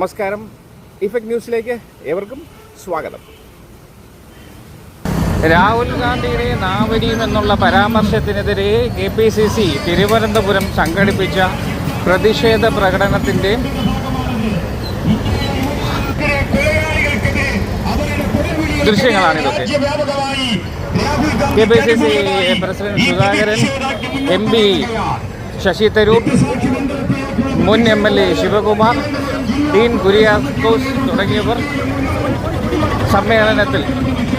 നമസ്കാരം. ഇഫക്ട് ന്യൂസിലേക്ക് ഏവർക്കും സ്വാഗതം. രാഹുൽ ഗാന്ധിയുടെ നാവരിയും എന്നുള്ള പരാമർശത്തിനെതിരെ K P C C Thiruvananthapuram സംഘടിപ്പിച്ച പ്രതിഷേധ പ്രകടനത്തിന്റെ ദൃശ്യങ്ങളാണ് ഇതൊക്കെ K P C C president Sudhakaran M P Shashi Tharoor മുൻ M L A Sivakumar Dean Kuriakose തുടങ്ങിയവർ സമ്മേളനത്തിൽ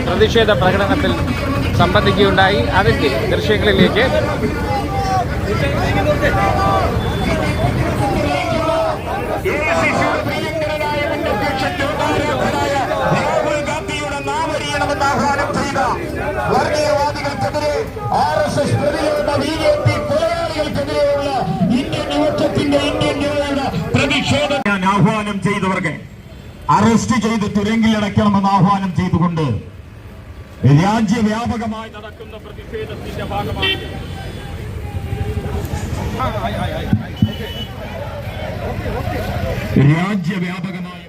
പ്രതിഷേധ പ്രകടനത്തിൽ സംബന്ധിക്കുകയുണ്ടായി. അതിന്റെ ദൃശ്യങ്ങളിലേക്ക് ഇന്ത്യൻ യുവത്വത്തിന്റെ ഇന്ത്യൻ പ്രതിഷേധം ആഹ്വാനം ചെയ്തവർക്ക് അറസ്റ്റ് ചെയ്ത് തുരങ്കിലടയ്ക്കണമെന്ന് ആഹ്വാനം ചെയ്തുകൊണ്ട് രാജ്യവ്യാപകമായി നടക്കുന്ന പ്രതിഷേധത്തിന്റെ ഭാഗമായി രാജ്യവ്യാപകമായ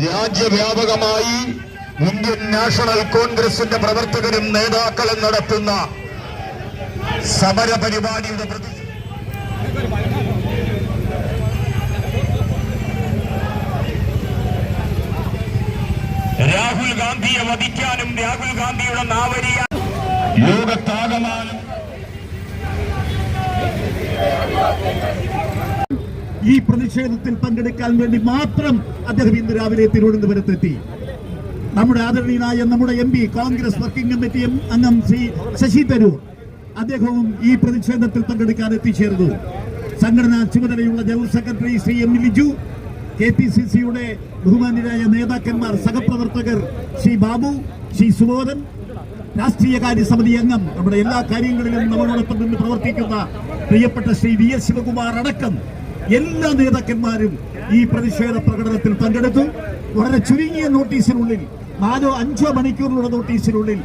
രാജ്യവ്യാപകമായി ഇന്ത്യൻ നാഷണൽ കോൺഗ്രസിന്റെ പ്രവർത്തകരും നേതാക്കളും നടത്തുന്ന സമര പരിപാടിയുടെ പ്രതി രാഹുൽ ഗാന്ധിയെ വധിക്കാനും രാഹുൽ ഗാന്ധിയുടെ നാവരിയ ലോകത്താകമാനം ഈ പ്രതിഷേധത്തിൽ പങ്കെടുക്കാൻ വേണ്ടി മാത്രം അദ്ദേഹം ഇന്ന് രാവിലെ തിരുവനന്തപുരത്തെത്തി. നമ്മുടെ ആദരണീയനായ നമ്മുടെ M P Congress working committee അംഗം ശ്രീ ശശി തരൂർ അദ്ദേഹവും ഈ പ്രതിഷേധത്തിൽ പങ്കെടുക്കാൻ എത്തിച്ചേർന്നു. സംഘടനാ ചുമതലയുള്ള general secretary Shri M Liju K P C സിയുടെ ബഹുമാന്യരായ നേതാക്കന്മാർ സഹപ്രവർത്തകർ ശ്രീ ബാബു ശ്രീ സുബോധൻ രാഷ്ട്രീയകാര്യ സമിതി അംഗം നമ്മുടെ എല്ലാ കാര്യങ്ങളിലും നമ്മളോടൊപ്പം നിന്ന് പ്രവർത്തിക്കുന്ന പ്രിയപ്പെട്ട ശ്രീ വി എസ് ശിവകുമാർ അടക്കം എല്ലാ നേതാക്കന്മാരും ഈ പ്രതിഷേധ പ്രകടനത്തിൽ പങ്കെടുത്തു. വളരെ ചുരുങ്ങിയ നോട്ടീസിനുള്ളിൽ നാലോ അഞ്ചോ മണിക്കൂറിലുള്ള നോട്ടീസിനുള്ളിൽ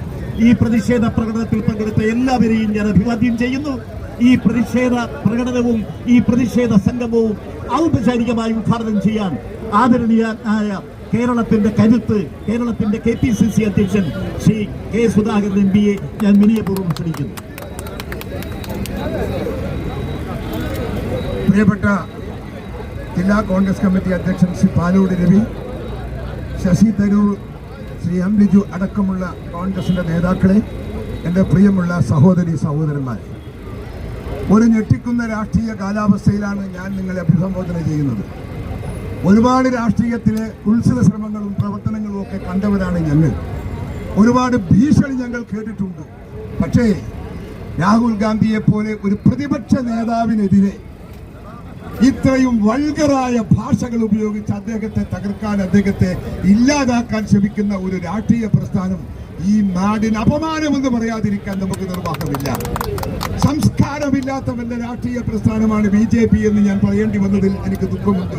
ഈ പ്രതിഷേധ പ്രകടനത്തിൽ പങ്കെടുത്ത എല്ലാവരെയും ഞാൻ അഭിവാദ്യം ചെയ്യുന്നു. ഈ പ്രതിഷേധ പ്രകടനവും ഈ പ്രതിഷേധ സംഗമവും ഔപചാരികമായി ഉദ്ഘാടനം ചെയ്യാൻ ആദരണീയനായ കേരളത്തിന്റെ കരുത്ത് കേരളത്തിന്റെ കെ പി സി സി അധ്യക്ഷൻ ശ്രീ കെ സുധാകരൻ എം പിയെ ഞാൻ വിനയപൂർവം ക്ഷണിക്കുന്നു. പ്രിയപ്പെട്ട ജില്ലാ കോൺഗ്രസ് കമ്മിറ്റി അധ്യക്ഷൻ ശ്രീ പാലോട് രവി ശശി തരൂർ ശ്രീ എം ബിജു അടക്കമുള്ള കോൺഗ്രസിന്റെ നേതാക്കളെ എന്റെ പ്രിയമുള്ള സഹോദരി സഹോദരന്മാർ ഒരു ഞെട്ടിക്കുന്ന രാഷ്ട്രീയ കാലാവസ്ഥയിലാണ് ഞാൻ നിങ്ങളെ അഭിസംബോധന ചെയ്യുന്നത്. ഒരുപാട് രാഷ്ട്രീയത്തിലെ ഉത്സവ ശ്രമങ്ങളും പ്രവർത്തനങ്ങളും ഒക്കെ കണ്ടവരാണ് ഞങ്ങൾ. ഒരുപാട് ഭീഷണി ഞങ്ങൾ കേട്ടിട്ടുണ്ട്. പക്ഷേ രാഹുൽ ഗാന്ധിയെ പോലെ ഒരു പ്രതിപക്ഷ നേതാവിനെതിരെ ഇത്രയും വൾഗറായ ഭാഷകൾ ഉപയോഗിച്ച് അദ്ദേഹത്തെ തകർക്കാൻ അദ്ദേഹത്തെ ഇല്ലാതാക്കാൻ ശ്രമിക്കുന്ന ഒരു രാഷ്ട്രീയ പ്രസ്ഥാനം ഈ നാടിന് അപമാനമെന്ന് പറയാതിരിക്കാൻ നമുക്ക് നിർവാഹമില്ല. സംസ്കാരമില്ലാത്ത വല്ല രാഷ്ട്രീയ പ്രസ്ഥാനമാണ് ബി ജെ പി എന്ന് ഞാൻ പറയേണ്ടി വന്നതിൽ എനിക്ക് ദുഃഖമുണ്ട്.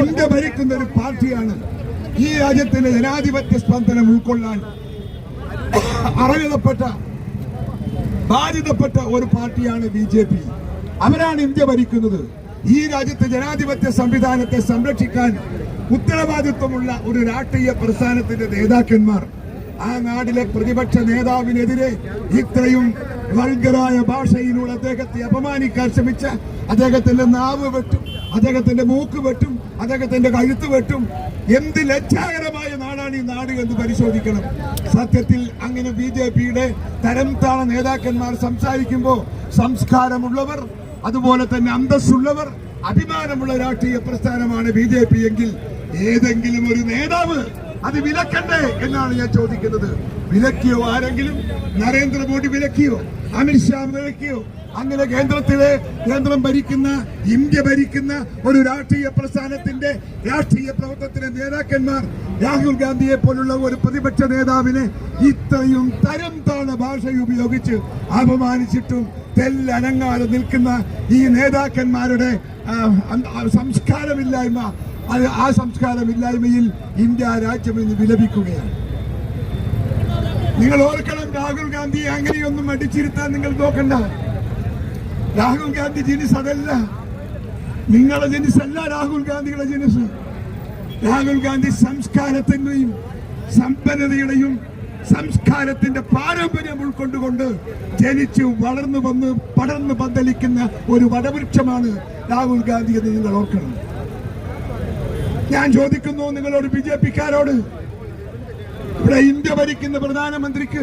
ഇന്ത്യ ഭരിക്കുന്ന ഒരു പാർട്ടിയാണ് ഈ രാജ്യത്തിന്റെ ജനാധിപത്യ സ്പന്ദനം ഉൾക്കൊള്ളാൻ അർഹതപ്പെട്ട ബാധിതപ്പെട്ട ഒരു പാർട്ടിയാണ് ബി ജെ പി. അവരാണ് ഇന്ത്യ ഭരിക്കുന്നത്. ഈ രാജ്യത്തെ ജനാധിപത്യ സംവിധാനത്തെ സംരക്ഷിക്കാൻ ഉത്തരവാദിത്വമുള്ള ഒരു രാഷ്ട്രീയ പ്രസ്ഥാനത്തിന്റെ നേതാക്കന്മാർ ആ നാടിലെ പ്രതിപക്ഷ നേതാവിനെതിരെ ഇത്രയും വൾഗറായ ഭാഷയിലൂടെ അദ്ദേഹത്തെ അപമാനിക്കാൻ ശ്രമിച്ച അദ്ദേഹത്തിന്റെ നാവ് വെട്ടും അദ്ദേഹത്തിന്റെ മൂക്ക് വെട്ടും അദ്ദേഹത്തിന്റെ കഴുത്ത് വെട്ടും. എന്ത് ലജ്ജാകരമായ നാടാണ് ഈ നാട് എന്ന് പരിശോധിക്കണം. സത്യത്തിൽ അങ്ങനെ ബി ജെ പിയുടെ തരം താണ നേതാക്കന്മാർ സംസാരിക്കുമ്പോൾ സംസ്കാരമുള്ളവർ അതുപോലെ തന്നെ അന്തസ്സുള്ളവർ അഭിമാനമുള്ള രാഷ്ട്രീയ പ്രസ്ഥാനമാണ് ബി ജെ പി എങ്കിൽ ഏതെങ്കിലും ഒരു നേതാവ് അത് വിലക്കണ്ടേ എന്നാണ് ഞാൻ ചോദിക്കുന്നത്. വിലക്കിയോ ആരെങ്കിലും? നരേന്ദ്രമോദി വിലക്കിയോ? അമിത്ഷാ വിലക്കിയോ? അങ്ങനെ കേന്ദ്രത്തിലെ കേന്ദ്രം ഭരിക്കുന്ന ഇന്ത്യ ഭരിക്കുന്ന ഒരു രാഷ്ട്രീയ പ്രസ്ഥാനത്തിന്റെ രാഷ്ട്രീയ പ്രവർത്തനത്തിലെ നേതാക്കന്മാർ രാഹുൽ ഗാന്ധിയെ പോലുള്ള ഒരു പ്രതിപക്ഷ നേതാവിനെ ഇത്രയും തരം താണ ഭാഷ ഉപയോഗിച്ച് അപമാനിച്ചിട്ടും തെല്ലനങ്ങാതെ നിൽക്കുന്ന ഈ നേതാക്കന്മാരുടെ സംസ്കാരമില്ലായ്മ അത് ആ സംസ്കാരമില്ലായ്മയിൽ ഇന്ത്യ രാജ്യം ഇന്ന് വിലപിക്കുകയാണ്. നിങ്ങൾ ഓർക്കണം രാഹുൽ ഗാന്ധിയെ അങ്ങനെയൊന്നും അടിച്ചിരുത്താൻ നിങ്ങൾ നോക്കണ്ട. രാഹുൽ ഗാന്ധി ജിനിസ് അതല്ല. നിങ്ങളുടെ അല്ല രാഹുൽ ഗാന്ധിയുടെ ജിനിസ് രാഹുൽ ഗാന്ധി സംസ്കാരത്തിന്റെയും സമ്പന്നതയുടെയും സംസ്കാരത്തിന്റെ പാരമ്പര്യം ഉൾക്കൊണ്ടുകൊണ്ട് ജനിച്ചു വളർന്നു വന്ന് പടർന്നു പന്തലിക്കുന്ന ഒരു വടവൃക്ഷമാണ് രാഹുൽ ഗാന്ധി എന്ന് നിങ്ങൾ ഓർക്കണം. ഞാൻ ചോദിക്കുന്നു നിങ്ങളോട് ബി ജെ പിക്കാരോട് ഇവിടെ ഇന്ത്യ ഭരിക്കുന്ന പ്രധാനമന്ത്രിക്ക്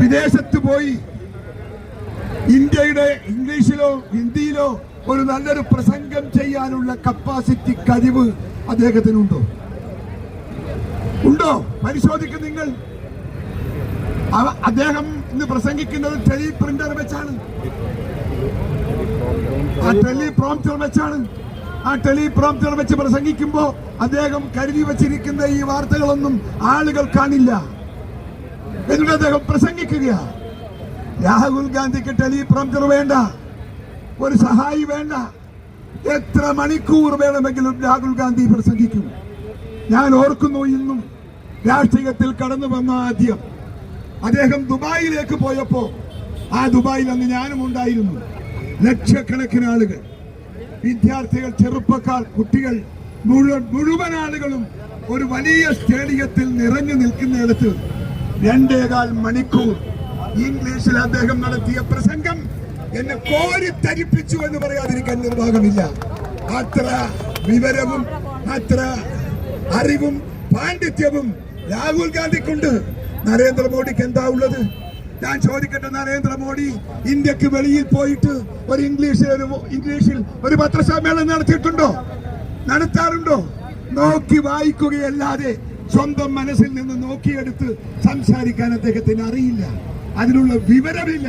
വിദേശത്ത് പോയി ഇന്ത്യയുടെ ഇംഗ്ലീഷിലോ ഹിന്ദിയിലോ ഒരു നല്ലൊരു പ്രസംഗം ചെയ്യാനുള്ള കപ്പാസിറ്റി കഴിവ് അദ്ദേഹത്തിനുണ്ടോ? ഉണ്ടോ? പരിശോധിക്കും നിങ്ങൾ. അദ്ദേഹം ഇന്ന് പ്രസംഗിക്കുന്നത് ടെലി പ്രിന്റർ വെച്ചാണ്. ആ ടെലി പ്രോംപ്റ്റർ വെച്ചാണ്. ആ ടെലി പ്രോംപ്റ്റർ വെച്ച് പ്രസംഗിക്കുമ്പോ അദ്ദേഹം കരുതി വെച്ചിരിക്കുന്ന ഈ വാർത്തകളൊന്നും ആളുകൾ കാണില്ല. എന്നിട്ട് അദ്ദേഹം പ്രസംഗിക്കുക രാഹുൽ ഗാന്ധിക്ക് ടെലി പ്രോംപ്റ്റർ വേണ്ട. ഒരു സഹായി വേണ്ട. എത്ര മണിക്കൂർ വേണമെങ്കിലും രാഹുൽ ഗാന്ധി പ്രസംഗിക്കും. ഞാൻ ഓർക്കുന്നു ഇന്നും രാഷ്ട്രീയത്തിൽ കടന്നു വന്ന ആദ്യം. അദ്ദേഹം ദുബായിലേക്ക് പോയപ്പോ ആ ദുബായിൽ അന്ന് ഞാനും ഉണ്ടായിരുന്നു. ലക്ഷക്കണക്കിന് ആളുകൾ. വിദ്യാർത്ഥികൾ ചെറുപ്പക്കാർ കുട്ടികൾ മുഴുവൻ മുഴുവൻ ആളുകളും ഒരു വലിയ സ്റ്റേഡിയത്തിൽ നിറഞ്ഞു നിൽക്കുന്നിടത്ത് രണ്ടേകാൽ മണിക്കൂർ ഇംഗ്ലീഷിൽ അദ്ദേഹം നടത്തിയ പ്രസംഗം എന്നെ കോരിത്തരിപ്പിച്ചു എന്ന് പറയാതിരിക്കാൻ നിർവാഹമില്ല. അത്ര വിവരവും അത്ര അറിവും പാണ്ഡിത്യവും രാഹുൽ ഗാന്ധിക്കുണ്ട്. നരേന്ദ്രമോദിക്ക് എന്താ ഉള്ളത്? ഞാൻ ചോദിക്കട്ടെ നരേന്ദ്രമോദി ഇന്ത്യയ്ക്ക് വെളിയിൽ പോയിട്ട് ഒരു ഇംഗ്ലീഷിൽ ഒരു ഇംഗ്ലീഷിൽ ഒരു പത്രസമ്മേളനം നടത്തിയിട്ടുണ്ടോ? നടത്താറുണ്ടോ? നോക്കി വായിക്കുകയല്ലാതെ സ്വന്തം മനസ്സിൽ നിന്ന് നോക്കിയെടുത്ത് സംസാരിക്കാൻ അദ്ദേഹത്തിന് അറിയില്ല. അതിനുള്ള വിവരമില്ല.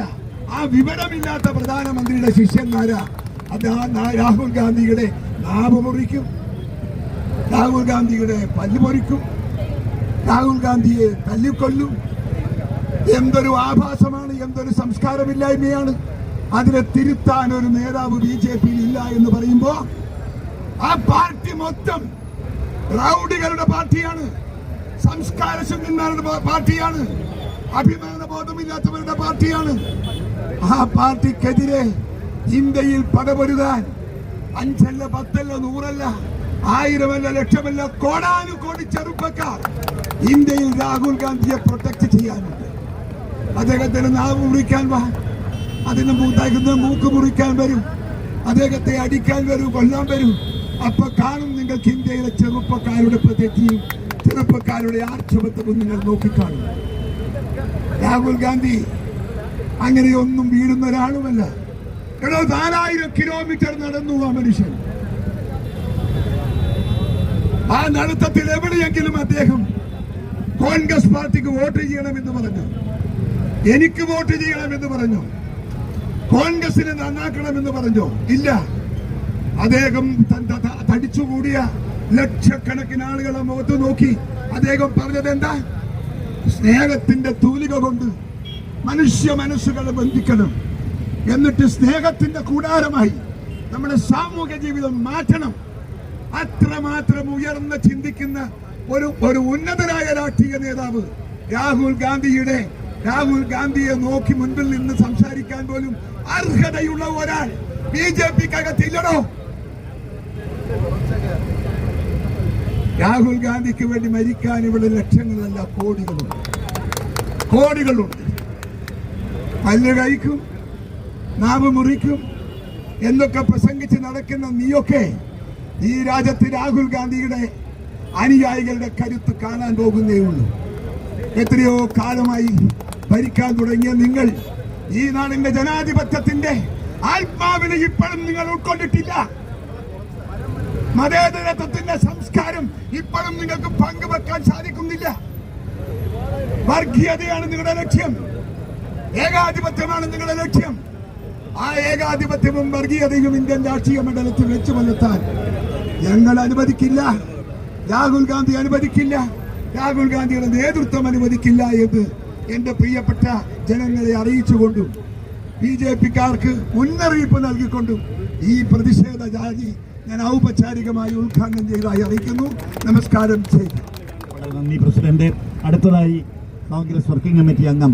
ആ വിവരമില്ലാത്ത പ്രധാനമന്ത്രിയുടെ ശിഷ്യന്മാരാ അത് രാഹുൽ ഗാന്ധിയുടെ നാവ് മുറിക്കും. രാഹുൽ ഗാന്ധിയുടെ പല്ല് പൊറിക്കും രാഹുൽ ഗാന്ധിയെ തല്ലിക്കൊല്ലും. എന്തൊരു ആഭാസമാണ് എന്തൊരു സംസ്കാരമില്ലായ്മയാണ്. അതിനെ തിരുത്താൻ ഒരു നേതാവ് ബി ജെ പിയിൽ ഇല്ല എന്ന് പറയുമ്പോ ആ പാർട്ടി മൊത്തം റൗഡികളുടെ പാർട്ടിയാണ്. സംസ്കാര ശൂന്യന്മാരുടെ പാർട്ടിയാണ്. അഭിമാന ബോധമില്ലാത്തവരുടെ പാർട്ടിയാണ്. ആ പാർട്ടിക്കെതിരെ ഇന്ത്യയിൽ പടപൊരുതാൻ അഞ്ചല്ല പത്തല്ല നൂറല്ല ആയിരമല്ല ലക്ഷമല്ല കോടാനു കോടി ചെറുപ്പക്കാർ ഇന്ത്യയിൽ രാഹുൽ ഗാന്ധിയെ പ്രൊട്ടക്ട് ചെയ്യാനുണ്ട്. അദ്ദേഹത്തിന് നാവ് മുറിക്കാൻ വാ. അതിന് മൂത്താക്കുന്ന മൂക്ക് മുറിക്കാൻ വരും. അദ്ദേഹത്തെ അടിക്കാൻ വരും കൊല്ലാൻ വരും. അപ്പൊ കാണും നിങ്ങൾക്ക് ഇന്ത്യയിലെ ചെറുപ്പക്കാരുടെ പ്രത്യക്ഷയും ചെറുപ്പക്കാരുടെ ആക്ഷേപത്വവും നിങ്ങൾ നോക്കിക്കാണും. രാഹുൽ ഗാന്ധി അങ്ങനെയൊന്നും വീഴുന്ന ഒരാളുമല്ല. എടോ നാലായിരം കിലോമീറ്റർ നടന്നു ആ മനുഷ്യൻ. ആ നടത്തത്തിൽ എവിടെയെങ്കിലും അദ്ദേഹം കോൺഗ്രസ് പാർട്ടിക്ക് വോട്ട് ചെയ്യണമെന്ന് പറഞ്ഞു. എനിക്ക് വോട്ട് ചെയ്യണമെന്ന് പറഞ്ഞു. കോൺഗ്രസിനെ നന്നാക്കണമെന്ന് പറഞ്ഞു. ഇല്ല. അദ്ദേഹം തടിച്ചുകൂടിയ ലക്ഷക്കണക്കിന് ആളുകളെ മുഖത്ത് നോക്കി അദ്ദേഹം പറഞ്ഞത് എന്താ? സ്നേഹത്തിന്റെ തൂലിക കൊണ്ട് മനുഷ്യ മനസ്സുകളെ ബന്ധിക്കണം. എന്നിട്ട് സ്നേഹത്തിന്റെ കൂടാരമായി നമ്മുടെ സാമൂഹ്യ ജീവിതം മാറ്റണം. അത്രമാത്രം ഉയർന്ന ചിന്തിക്കുന്ന ഒരു ഒരു ഉന്നതനായ രാഷ്ട്രീയ നേതാവ് രാഹുൽ ഗാന്ധിയുടെ രാഹുൽ ഗാന്ധിയെ നോക്കി മുൻപിൽ നിന്ന് സംസാരിക്കാൻ പോലും അർഹതയുള്ള ഒരാൾ ബി ജെ പിക്കകത്തില്ലടോ രാഹുൽ ഗാന്ധിക്ക് വേണ്ടി മരിക്കാൻ ഇവിടെ ലക്ഷങ്ങളല്ല കോടികളുണ്ട്. കോടികളുണ്ട്. പല്ല് കഴിക്കും നാവ് മുറിക്കും എന്നൊക്കെ പ്രസംഗിച്ച് നടക്കുന്ന നീയൊക്കെ ഈ രാജ്യത്ത് രാഹുൽ ഗാന്ധിയുടെ അനുയായികളുടെ കരുത്ത് കാണാൻ പോകുന്നേ ഉള്ളൂ. എത്രയോ കാലമായി ഭരിക്കാൻ തുടങ്ങിയ നിങ്ങൾ ഈ നാടിന്റെ ജനാധിപത്യത്തിന്റെ ആത്മാവിനെ ഇപ്പോഴും നിങ്ങൾ ഉൾക്കൊണ്ടിട്ടില്ല. മതേതരത്വത്തിന്റെ സംസ്കാരം ഇപ്പോഴും നിങ്ങൾക്ക് പങ്കുവെക്കാൻ സാധിക്കുന്നില്ല. വർഗീയതയാണ് നിങ്ങളുടെ ലക്ഷ്യം. ഏകാധിപത്യമാണ് നിങ്ങളുടെ ലക്ഷ്യം. ആ ഏകാധിപത്യവും വർഗീയതയും ഇന്ത്യൻ രാഷ്ട്രീയ മണ്ഡലത്തിൽ വെച്ചു വന്നെത്താൻ ഞങ്ങൾ അനുവദിക്കില്ല. രാഹുൽ ഗാന്ധി അനുവദിക്കില്ല. രാഹുൽ ഗാന്ധിയുടെ നേതൃത്വം അനുവദിക്കില്ല എന്ന് എന്റെ പ്രിയപ്പെട്ട ജനങ്ങളെ അറിയിച്ചുകൊണ്ടും ബി ജെ പിക്കാർക്ക് മുന്നറിയിപ്പ് നൽകിക്കൊണ്ടും ഈ പ്രതിഷേധ ജാതി ഞാൻ ഔപചാരികമായി ഉദ്ഘാടനം ചെയ്തതായി അറിയിക്കുന്നു. നമസ്കാരം ചെയ്തു. വളരെ നന്ദി പ്രസിഡന്റ്. അടുത്തതായി കോൺഗ്രസ് വർക്കിംഗ് കമ്മിറ്റി അംഗം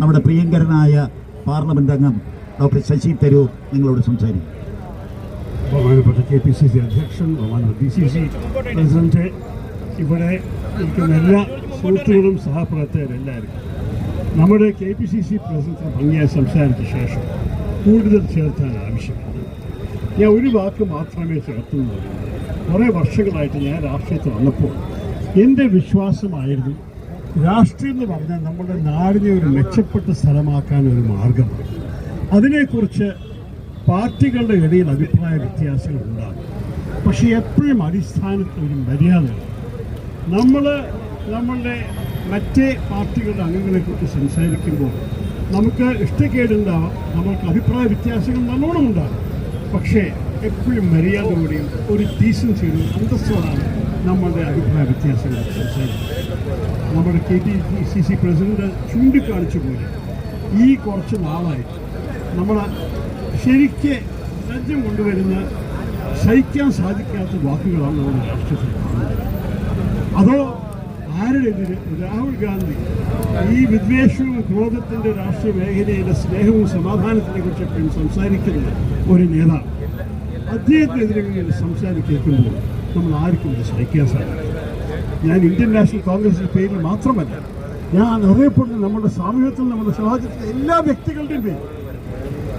നമ്മുടെ പ്രിയങ്കരനായ പാർലമെന്റ് അംഗം ഡോക്ടർ ശശി തരൂർ നിങ്ങളോട് സംസാരിക്കും. ബഹുമാനപ്പെട്ട കെ പി സി സി അധ്യക്ഷൻ ബഹുമാനപ്പെട്ട ബി സി സി പ്രസിഡന്റ് ഇവിടെ ഇരിക്കുന്ന എല്ലാ സുഹൃത്തുക്കളും സഹപ്രവർത്തകരെല്ലാവരും. നമ്മുടെ K P C C president ഭംഗിയായി സംസാരിച്ച ശേഷം കൂടുതൽ ചേർത്താൻ ആവശ്യമുണ്ട് ഞാൻ ഒരു വാക്ക് മാത്രമേ ചേർത്തുള്ളൂ. കുറേ വർഷങ്ങളായിട്ട് ഞാൻ രാഷ്ട്രീയത്തിൽ വന്നപ്പോൾ എന്റെ വിശ്വാസമായിരുന്നു രാഷ്ട്രീയം എന്ന് പറഞ്ഞാൽ നമ്മുടെ നാടിനെ ഒരു മെച്ചപ്പെട്ട സ്ഥലമാക്കാൻ ഒരു മാർഗമാണ് അതിനെക്കുറിച്ച് പാർട്ടികളുടെ ഇടയിൽ അഭിപ്രായ വ്യത്യാസങ്ങൾ ഉണ്ടാകും. പക്ഷേ എപ്പോഴും അടിസ്ഥാനത്തിൽ ഒരു മര്യാദ നമ്മൾ നമ്മളുടെ മറ്റേ പാർട്ടികളുടെ അംഗങ്ങളെക്കുറിച്ച് സംസാരിക്കുമ്പോൾ നമുക്ക് ഇഷ്ടക്കേടുണ്ടാവാം നമ്മൾക്ക് അഭിപ്രായ വ്യത്യാസങ്ങൾ നല്ലോണം ഉണ്ടാകും. പക്ഷേ എപ്പോഴും മര്യാദയോടെയും ഒരു ഡീസൻസിയോടും അന്തസ്സോടാണ് നമ്മളുടെ അഭിപ്രായ വ്യത്യാസങ്ങൾ നമ്മുടെ K T C C president ചൂണ്ടിക്കാണിച്ചു പോലെ ഈ കുറച്ച് നാളായി നമ്മൾ ശരിക്ക് രാജ്യം കൊണ്ടുവരുന്ന സഹിക്കാൻ സാധിക്കാത്ത വാക്കുകളാണ് നമ്മുടെ രാഷ്ട്രീയത്തിൽ അതോ ആരുടെതിരെ രാഹുൽ ഗാന്ധി ഈ വിദ്വേഷവും ക്രോധത്തിന്റെ രാഷ്ട്രീയ മേഖലയിലെ സ്നേഹവും സമാധാനത്തിനെ കുറിച്ചൊക്കെ സംസാരിക്കുന്ന ഒരു നേതാവ്. അദ്ദേഹത്തിനെതിരെ ഇങ്ങനെ സംസാരിക്കേൾക്കുമ്പോൾ നമ്മൾ ആർക്കും സഹിക്കാൻ സാധിക്കും ഞാൻ ഇന്ത്യൻ നാഷണൽ കോൺഗ്രസിന്റെ പേരിൽ മാത്രമല്ല ഞാൻ അറിയപ്പെടുന്ന നമ്മുടെ സാമൂഹ്യത്തിൽ നമ്മുടെ സമാജത്തിലെ എല്ലാ വ്യക്തികളുടെയും പേര്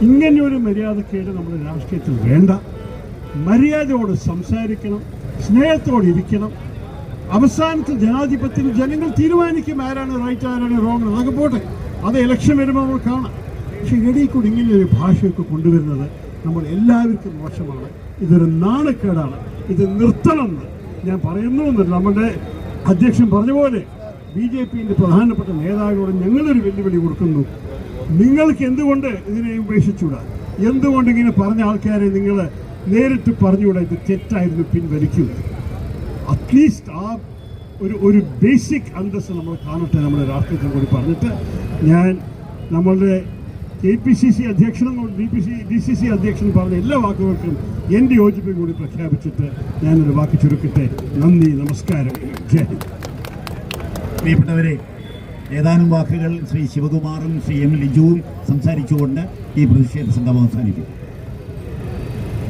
ഇങ്ങനെ ഒരു മര്യാദക്കേട് നമ്മുടെ രാഷ്ട്രീയത്തിൽ വേണ്ട. മര്യാദയോട് സംസാരിക്കണം സ്നേഹത്തോടെ ഇരിക്കണം. അവസാനത്തിൽ ജനാധിപത്യത്തിൽ ജനങ്ങൾ തീരുമാനിക്കും ആരാണ് റൈറ്റ് ആരാണ് റോങ് അതൊക്കെ പോട്ടെ. അത് ഇലക്ഷൻ വരുമ്പോൾ നമ്മൾ കാണാം. പക്ഷെ ഇടയിൽ കൂടി ഇങ്ങനെ ഒരു ഭാഷയൊക്കെ കൊണ്ടുവരുന്നത് നമ്മൾ എല്ലാവർക്കും മോശമാണ്. ഇതൊരു നാണക്കേടാണ്. ഇത് നിർത്തണമെന്ന് ഞാൻ പറയുന്നു എന്ന്. നമ്മുടെ അധ്യക്ഷൻ പറഞ്ഞ പോലെ ബി ജെ പിന്റെ പ്രധാനപ്പെട്ട നേതാക്കളോട് ഞങ്ങളൊരു വെല്ലുവിളി കൊടുക്കുന്നു. നിങ്ങൾക്ക് എന്തുകൊണ്ട് ഇതിനെ ഉപേക്ഷിച്ചുകൂടാ? എന്തുകൊണ്ട് ഇങ്ങനെ പറഞ്ഞ ആൾക്കാരെ നിങ്ങൾ നേരിട്ട് പറഞ്ഞുകൂടാ? ഇത് തെറ്റായിരുന്നു പിൻവലിക്കുക അറ്റ്ലീസ്റ്റ് ആ ഒരു ഒരു ബേസിക് അന്തസ് നമ്മൾ കാണട്ടെ നമ്മുടെ രാഷ്ട്രീയത്തിൽ കൂടി പറഞ്ഞിട്ട് ഞാൻ നമ്മളുടെ കെ പി സി സി അധ്യക്ഷനും D P C D C C അധ്യക്ഷനും പറഞ്ഞ എല്ലാ വാക്കുകൾക്കും എന്റെ യോജിപ്പും കൂടി പ്രഖ്യാപിച്ചിട്ട് ഞാനൊരു വാക്ക് ചുരുക്കട്ടെ. നന്ദി നമസ്കാരം. ജയ് ഹിന്ദ്. പ്രിയപ്പെട്ടവരെ ഏതാനും വാക്കുകൾ ശ്രീ ശിവകുമാറും ശ്രീ എം ലിജുവും സംസാരിച്ചുകൊണ്ട് ഈ പ്രതിഷേധ സംഗമം അവസാനിക്കും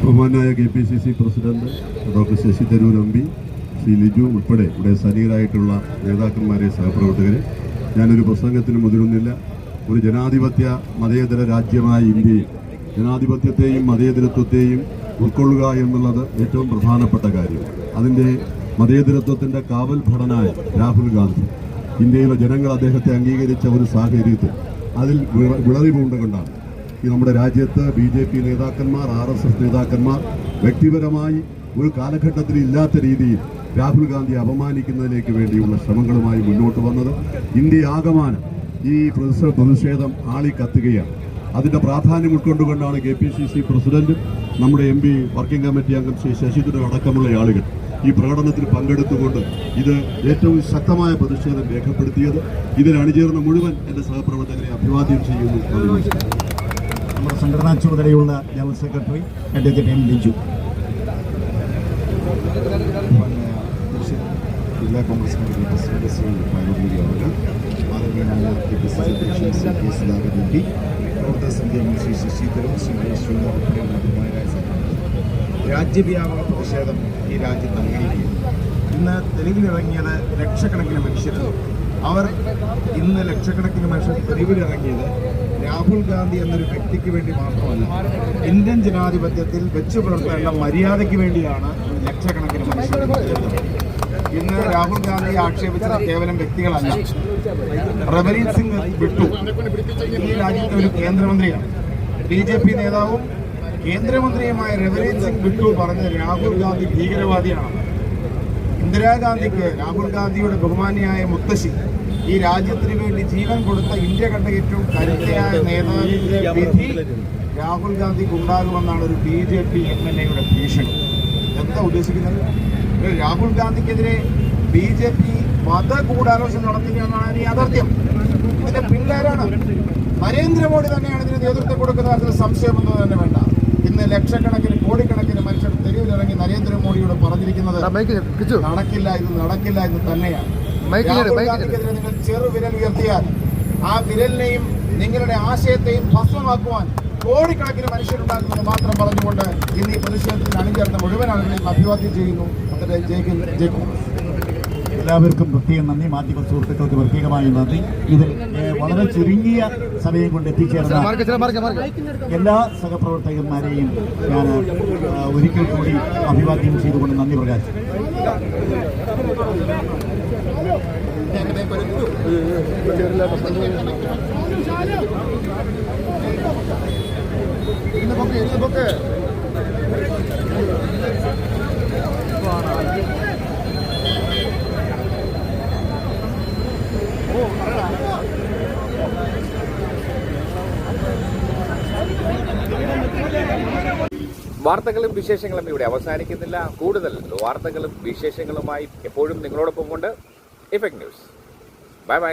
ബഹുമാനായ K P C C president doctor Shashi Tharoor M P Shri Liju ഉൾപ്പെടെ ഇവിടെ സനീയരായിട്ടുള്ള നേതാക്കന്മാരെ സഹപ്രവർത്തകരെ. ഞാനൊരു പ്രസംഗത്തിന് മുതിരുന്നില്ല. ഒരു ജനാധിപത്യ മതേതര രാജ്യമായ ഇന്ത്യയിൽ ജനാധിപത്യത്തെയും മതേതരത്വത്തെയും ഉൾക്കൊള്ളുക എന്നുള്ളത് ഏറ്റവും പ്രധാനപ്പെട്ട കാര്യം. അതിന്റെ മതേതരത്വത്തിന്റെ കാവൽ ഭടനായ രാഹുൽ ഗാന്ധി ഇന്ത്യയിലെ ജനങ്ങൾ അദ്ദേഹത്തെ അംഗീകരിച്ച ഒരു സാഹചര്യത്തിൽ അതിൽ വിള- വിളറി പൂണ്ടുകൊണ്ടാണ് ഈ നമ്മുടെ രാജ്യത്ത് ബി ജെ പി നേതാക്കന്മാർ ആർ എസ് എസ് നേതാക്കന്മാർ വ്യക്തിപരമായി ഒരു കാലഘട്ടത്തിൽ ഇല്ലാത്ത രീതിയിൽ രാഹുൽ ഗാന്ധി അപമാനിക്കുന്നതിലേക്ക് വേണ്ടിയുള്ള ശ്രമങ്ങളുമായി മുന്നോട്ട് വന്നത് ഇന്ത്യ ആകമാനം ഈ പ്രതിഷേ- പ്രതിഷേധം ആളിക്കത്തുകയാണ്. അതിന്റെ പ്രാധാന്യം ഉൾക്കൊണ്ടുകൊണ്ടാണ് K P C C president നമ്മുടെ എം പി വർക്കിംഗ് കമ്മിറ്റി അംഗം ശ്രീ ശശിധരൻ അടക്കമുള്ള ആളുകൾ ഈ പ്രകടനത്തിൽ പങ്കെടുത്തുകൊണ്ട് ഇത് ഏറ്റവും ശക്തമായ പ്രതിഷേധം രേഖപ്പെടുത്തിയത്. ഇതിൽ അണിചേർന്ന മുഴുവൻ എന്റെ സഹപ്രവർത്തകരെ അഭിവാദ്യം ചെയ്യുന്നു. നമ്മുടെ സംഘടനാ ചുമതലയുള്ള general secretary advocate M Liju ജില്ലാ കോൺഗ്രസ് കമ്മിറ്റി പ്രസിഡന്റ് ശ്രീ പാലോടി അവർ ആദരണീയനായ കെ പി സി സി അധ്യക്ഷൻ ശ്രീ കെ സുധാകർ പി പ്രവർത്തക സമിതി അംഗം ശ്രീ ശശിധരൻ ശ്രീ ബഹുമാനായ രാജ്യവ്യാപക പ്രതിഷേധം ഈ രാജ്യത്ത് അംഗീകരിക്കുന്നു ഇന്ന് തെരുവിലിറങ്ങിയത് ലക്ഷക്കണക്കിന് മനുഷ്യർ അവർ ഇന്ന് ലക്ഷക്കണക്കിന് മനുഷ്യർ തെരുവിലിറങ്ങിയത് രാഹുൽ ഗാന്ധി എന്നൊരു വ്യക്തിക്ക് വേണ്ടി മാത്രമല്ല ഇന്ത്യൻ ജനാധിപത്യത്തിൽ വെച്ചു പുലർത്തേണ്ട മര്യാദയ്ക്ക് വേണ്ടിയാണ് ലക്ഷക്കണക്കിന് മനുഷ്യർ. ഇന്ന് രാഹുൽ ഗാന്ധി ആക്ഷേപിച്ചത് കേവലം വ്യക്തികളല്ല. റബരീൻ സിംഗ് വിട്ടു. ഈ രാജ്യത്തെ ഒരു കേന്ദ്രമന്ത്രിയാണ്. ബി ജെ പി നേതാവും കേന്ദ്രമന്ത്രിയുമായ രവരീൻ സിംഗ് വിട്ടു പറഞ്ഞ രാഹുൽ ഗാന്ധി ഭീകരവാദിയാണ്. ഇന്ദിരാഗാന്ധിക്ക് രാഹുൽ ഗാന്ധിയുടെ ബഹുമാനിയായ മുത്തശ്ശി ഈ രാജ്യത്തിന് വേണ്ടി ജീവൻ കൊടുത്ത ഇന്ത്യ കണ്ട ഏറ്റവും കരുത്തയായ നേതാവിന്റെ വിധി രാഹുൽ ഗാന്ധിക്ക് ഉണ്ടാകുമെന്നാണ് ഒരു B J P M L എയുടെ ഭീഷണി. എന്താ ഉദ്ദേശിക്കുന്നത്? രാഹുൽ ഗാന്ധിക്കെതിരെ ബി ജെ പി മതഗൂഢാലോചന നടത്തുകയെന്നാണ് ഈ യാഥാർത്ഥ്യം. ഇതിന്റെ പിള്ളേരാണ്. നരേന്ദ്രമോദി തന്നെയാണ് ഇതിന് നേതൃത്വം കൊടുക്കുന്ന കാര്യത്തിൽ സംശയമൊന്നും തന്നെ വേണ്ട. ഇന്ന് ലക്ഷക്കണക്കിന് കോടിക്കണക്കിന് മനുഷ്യർ തെരുവിലിറങ്ങി നരേന്ദ്രമോദിയോട് പറഞ്ഞിരിക്കുന്നത് നടക്കില്ല ഇത് നടക്കില്ല എന്ന് തന്നെയാണ്. രാഹുൽ ഗാന്ധിക്കെതിരെ നിങ്ങൾ ചെറു വിരൽ ഉയർത്തിയാൽ ആ വിരലിനെയും നിങ്ങളുടെ ആശയത്തെയും ഭസ്മമാക്കുവാൻ കോടിക്കണക്കിന് മനുഷ്യരുണ്ടാകുമെന്ന് മാത്രം പറഞ്ഞുകൊണ്ട് ഇന്ന് ഈ പ്രതിഷേധത്തിൽ അണിചേർന്ന മുഴുവൻ ആളുകളെയും അഭിവാദ്യം ചെയ്യുന്നു. എല്ലാവർക്കും പ്രത്യേകം നന്ദി. മാധ്യമ സുഹൃത്തുക്കൾക്ക് പ്രത്യേകമായി നന്ദി. ഇതിൽ വളരെ ചുരുങ്ങിയ സമയം കൊണ്ട് എത്തിച്ചേർന്ന എല്ലാ സഹപ്രവർത്തകന്മാരെയും ഞാൻ ഒരിക്കൽ കൂടി അഭിവാദ്യം ചെയ്തുകൊണ്ട് നന്ദി പ്രകാശിച്ചു വാർത്തകളും വിശേഷങ്ങളും ഇവിടെ അവസാനിക്കുന്നില്ല. കൂടുതൽ വാർത്തകളും വിശേഷങ്ങളുമായി എപ്പോഴും നിങ്ങളോടൊപ്പം കൊണ്ട് ഇഫക്ട് ന്യൂസ്. Bye bye.